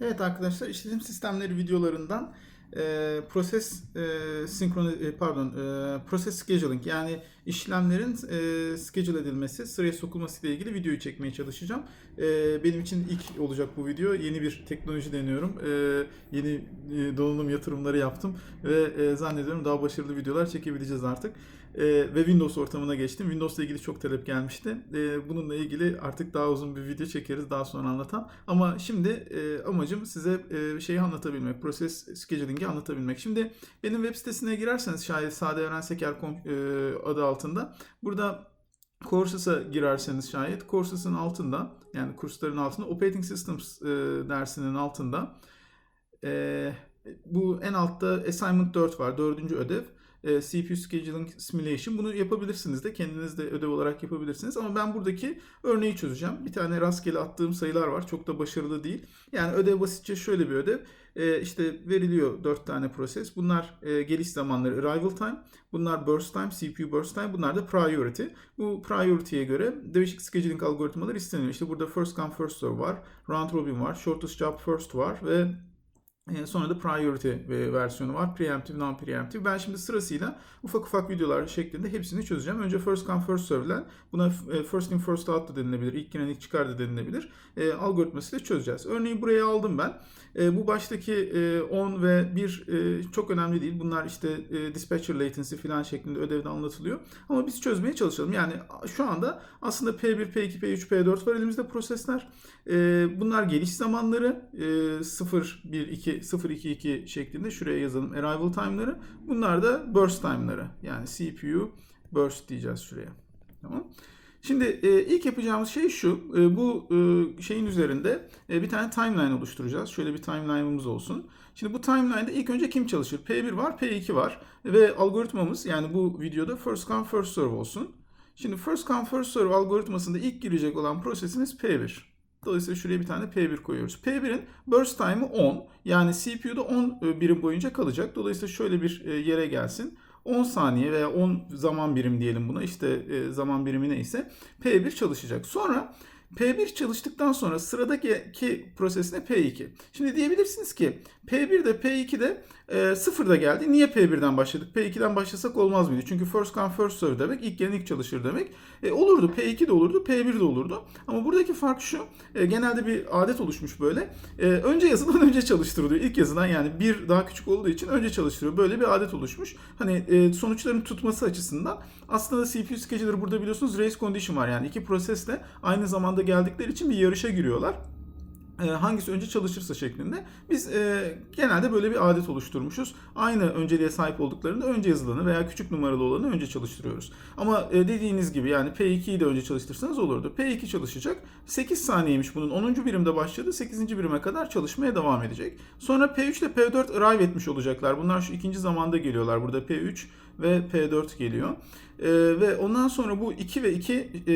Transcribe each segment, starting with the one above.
Evet arkadaşlar işletim sistemleri videolarından e, proses e, senkroni e, pardon e, proses scheduling yani işlemlerin e, schedule edilmesi, sıraya sokulması ile ilgili videoyu çekmeye çalışacağım. E, benim için ilk olacak bu video. Yeni bir teknoloji deniyorum. E, yeni e, donanım yatırımları yaptım ve e, zannediyorum daha başarılı videolar çekebileceğiz artık. E, ve Windows ortamına geçtim. Windows ile ilgili çok talep gelmişti. E, bununla ilgili artık daha uzun bir video çekeriz daha sonra anlatan. Ama şimdi e, amacım size e, şeyi anlatabilmek, proses scheduling'i anlatabilmek. Şimdi benim web sitesine girerseniz şayet sadeöğrenseker.com e, adı altında burada Courses'a girerseniz şayet Courses'ın altında yani kursların altında Operating Systems e, dersinin altında e, bu en altta Assignment 4 var. Dördüncü ödev. E, CPU Scheduling Simulation. Bunu yapabilirsiniz de kendiniz de ödev olarak yapabilirsiniz. Ama ben buradaki örneği çözeceğim. Bir tane rastgele attığım sayılar var. Çok da başarılı değil. Yani ödev basitçe şöyle bir ödev. E, işte veriliyor 4 tane proses. Bunlar e, geliş zamanları arrival time. Bunlar burst time, CPU burst time. Bunlar da priority. Bu priority'ye göre değişik scheduling algoritmaları isteniyor. İşte burada first come first serve var. Round robin var. Shortest job first var ve Sonra da priority e, versiyonu var. Preemptive, non-preemptive. Ben şimdi sırasıyla ufak ufak videolar şeklinde hepsini çözeceğim. Önce first come first serve'len buna e, first in first out da denilebilir. İlk giren ilk çıkar da denilebilir. E, algoritmasıyla çözeceğiz. Örneğin buraya aldım ben. E, bu baştaki e, 10 ve 1 e, çok önemli değil. Bunlar işte dispatcher latency falan şeklinde ödevde anlatılıyor. Ama biz çözmeye çalışalım. Yani şu anda aslında P1, P2, P3, P4 var elimizde prosesler. Bunlar geliş zamanları e, 0, 1, 2, 0, 2, 2 şeklinde şuraya yazalım arrival time'ları. Bunlar da burst time'ları. Yani CPU burst diyeceğiz şuraya. Tamam. Şimdi e, ilk yapacağımız şey şu. E, bu e, şeyin üzerinde e, bir tane timeline oluşturacağız. Şöyle bir timeline'ımız olsun. Şimdi bu timeline'da ilk önce kim çalışır? P1 var, P2 var. Ve algoritmamız yani bu videoda first come first serve olsun. Şimdi first come first serve algoritmasında ilk girecek olan prosesimiz P1. Dolayısıyla şuraya bir tane P1 koyuyoruz. P1'in burst time'ı 10. Yani CPU'da 10 birim boyunca kalacak. Dolayısıyla şöyle bir yere gelsin. 10 saniye veya 10 zaman birim diyelim buna. İşte zaman birimi neyse. P1 çalışacak. Sonra P1 çalıştıktan sonra sıradaki prosesine P2. Şimdi diyebilirsiniz ki P1 de P2 de e, sıfırda geldi. Niye P1'den başladık? P2'den başlasak olmaz mıydı? Çünkü first come first serve demek. ilk gelen ilk çalışır demek. E, olurdu. P2 de olurdu. P1 de olurdu. Ama buradaki fark şu. E, genelde bir adet oluşmuş böyle. E, önce yazılan önce çalıştırılıyor. İlk yazılan yani bir daha küçük olduğu için önce çalıştırıyor. Böyle bir adet oluşmuş. Hani e, sonuçların tutması açısından aslında CPU scheduler burada biliyorsunuz race condition var. Yani iki prosesle aynı zamanda geldikleri için bir yarışa giriyorlar hangisi önce çalışırsa şeklinde. Biz e, genelde böyle bir adet oluşturmuşuz. Aynı önceliğe sahip olduklarında önce yazılanı veya küçük numaralı olanı önce çalıştırıyoruz. Ama e, dediğiniz gibi yani P2'yi de önce çalıştırsanız olurdu. P2 çalışacak. 8 saniyeymiş bunun 10. birimde başladı. 8. birime kadar çalışmaya devam edecek. Sonra P3 ile P4 arrive etmiş olacaklar. Bunlar şu ikinci zamanda geliyorlar. Burada P3 ve P4 geliyor. E, ve ondan sonra bu 2 ve 2 e,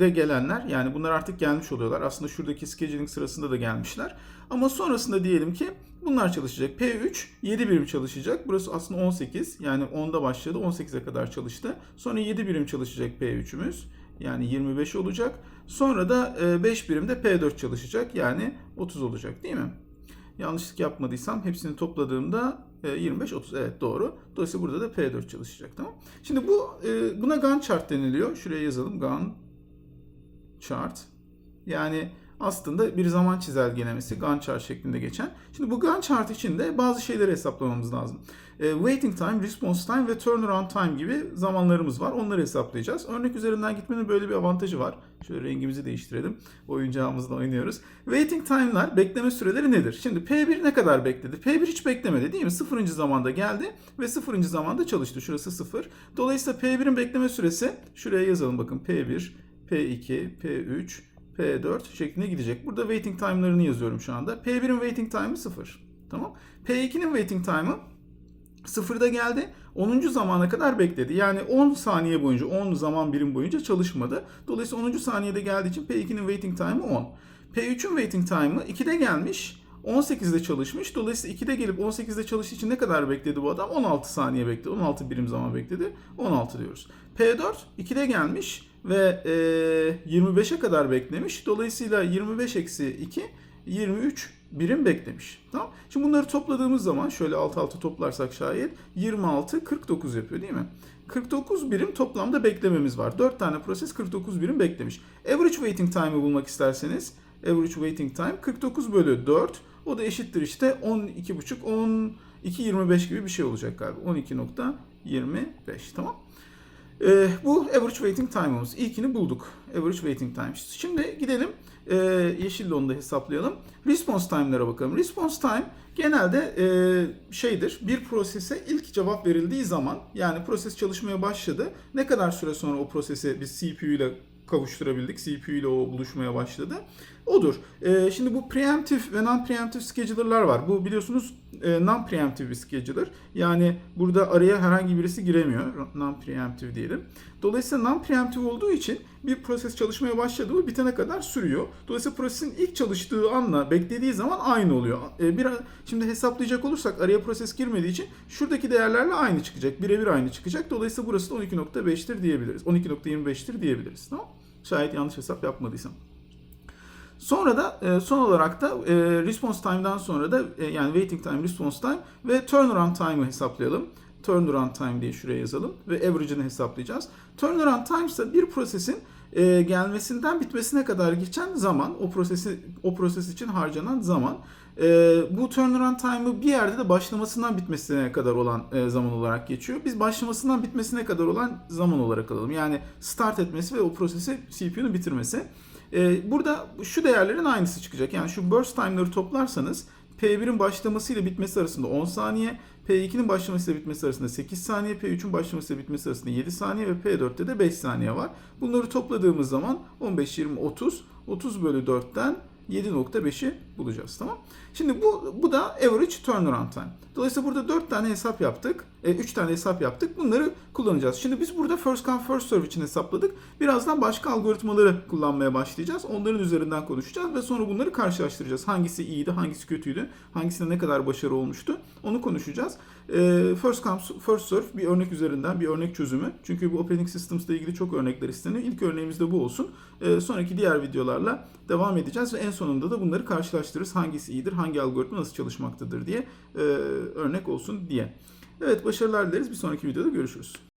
de gelenler yani bunlar artık gelmiş oluyorlar. Aslında şuradaki scheduling sırasında da gelmişler. Ama sonrasında diyelim ki bunlar çalışacak. P3 7 birim çalışacak. Burası aslında 18. Yani 10'da başladı. 18'e kadar çalıştı. Sonra 7 birim çalışacak P3'ümüz. Yani 25 olacak. Sonra da 5 birimde P4 çalışacak. Yani 30 olacak değil mi? Yanlışlık yapmadıysam hepsini topladığımda 25 30 evet doğru. Dolayısıyla burada da P4 çalışacak tamam. Şimdi bu e, buna Gantt chart deniliyor. Şuraya yazalım Gantt chart. Yani aslında bir zaman çizelgelemesi Gantt chart şeklinde geçen. Şimdi bu Gantt chart için de bazı şeyleri hesaplamamız lazım. E, waiting time, response time ve turnaround time gibi zamanlarımız var. Onları hesaplayacağız. Örnek üzerinden gitmenin böyle bir avantajı var. Şöyle rengimizi değiştirelim. Oyuncağımızla oynuyoruz. Waiting time'lar, bekleme süreleri nedir? Şimdi P1 ne kadar bekledi? P1 hiç beklemedi değil mi? Sıfırıncı zamanda geldi ve sıfırıncı zamanda çalıştı. Şurası sıfır. Dolayısıyla P1'in bekleme süresi şuraya yazalım bakın. P1, P2, P3, P4 şeklinde gidecek. Burada waiting time'larını yazıyorum şu anda. P1'in waiting time'ı 0. Tamam. P2'nin waiting time'ı sıfırda geldi. 10. zamana kadar bekledi. Yani 10 saniye boyunca, 10 zaman birim boyunca çalışmadı. Dolayısıyla 10. saniyede geldiği için P2'nin waiting time'ı 10. P3'ün waiting time'ı 2'de gelmiş. 18'de çalışmış. Dolayısıyla 2'de gelip 18'de çalıştığı için ne kadar bekledi bu adam? 16 saniye bekledi. 16 birim zaman bekledi. 16 diyoruz. P4 2'de gelmiş ve e, 25'e kadar beklemiş. Dolayısıyla 25 eksi 2 23 birim beklemiş. Tamam. Şimdi bunları topladığımız zaman şöyle alt alta toplarsak şayet 26 49 yapıyor değil mi? 49 birim toplamda beklememiz var. 4 tane proses 49 birim beklemiş. Average waiting time'ı bulmak isterseniz average waiting time 49 bölü 4 o da eşittir işte 12,5 12.25 gibi bir şey olacak galiba. 12.25 tamam. Ee, bu average waiting time'ımız. İlkini bulduk. Average waiting time. Şimdi gidelim e, yeşille onu da hesaplayalım. Response time'lara bakalım. Response time genelde e, şeydir. Bir prosese ilk cevap verildiği zaman yani proses çalışmaya başladı. Ne kadar süre sonra o prosesi biz CPU ile kavuşturabildik. CPU ile o buluşmaya başladı. Odur. Ee, şimdi bu preemptive ve non-preemptive scheduler'lar var. Bu biliyorsunuz e, non-preemptive bir scheduler. Yani burada araya herhangi birisi giremiyor. Non-preemptive diyelim. Dolayısıyla non-preemptive olduğu için bir proses çalışmaya başladı mı bitene kadar sürüyor. Dolayısıyla prosesin ilk çalıştığı anla beklediği zaman aynı oluyor. Ee, bir, şimdi hesaplayacak olursak araya proses girmediği için şuradaki değerlerle aynı çıkacak. Birebir aynı çıkacak. Dolayısıyla burası da 12.5'tir diyebiliriz. 12.25'tir diyebiliriz. Tamam Şayet yanlış hesap yapmadıysam. Sonra da e, son olarak da e, response time'dan sonra da e, yani waiting time, response time ve turnaround time'ı hesaplayalım. Turnaround time diye şuraya yazalım ve average'ını hesaplayacağız. Turnaround time ise bir prosesin e, gelmesinden bitmesine kadar geçen zaman, o prosesi o proses için harcanan zaman. E, bu turnaround time'ı bir yerde de başlamasından bitmesine kadar olan e, zaman olarak geçiyor. Biz başlamasından bitmesine kadar olan zaman olarak alalım. Yani start etmesi ve o prosesi CPU'nun bitirmesi. Ee, burada şu değerlerin aynısı çıkacak. Yani şu burst time'ları toplarsanız P1'in başlamasıyla bitmesi arasında 10 saniye, P2'nin başlamasıyla bitmesi arasında 8 saniye, P3'ün başlamasıyla bitmesi arasında 7 saniye ve P4'te de 5 saniye var. Bunları topladığımız zaman 15, 20, 30, 30 bölü 4'ten 7.5'i bulacağız tamam. Şimdi bu bu da average turnaround time. Dolayısıyla burada 4 tane hesap yaptık. 3 tane hesap yaptık. Bunları kullanacağız. Şimdi biz burada first come first serve için hesapladık. Birazdan başka algoritmaları kullanmaya başlayacağız. Onların üzerinden konuşacağız ve sonra bunları karşılaştıracağız. Hangisi iyiydi, hangisi kötüydü, hangisinde ne kadar başarı olmuştu. Onu konuşacağız. First come first serve bir örnek üzerinden bir örnek çözümü. Çünkü bu operating systems ile ilgili çok örnekler isteniyor. İlk örneğimiz de bu olsun. Sonraki diğer videolarla devam edeceğiz ve en sonunda da bunları karşılaştırırız. Hangisi iyidir, hangi algoritma nasıl çalışmaktadır diye örnek olsun diye. Evet başarılar dileriz. Bir sonraki videoda görüşürüz.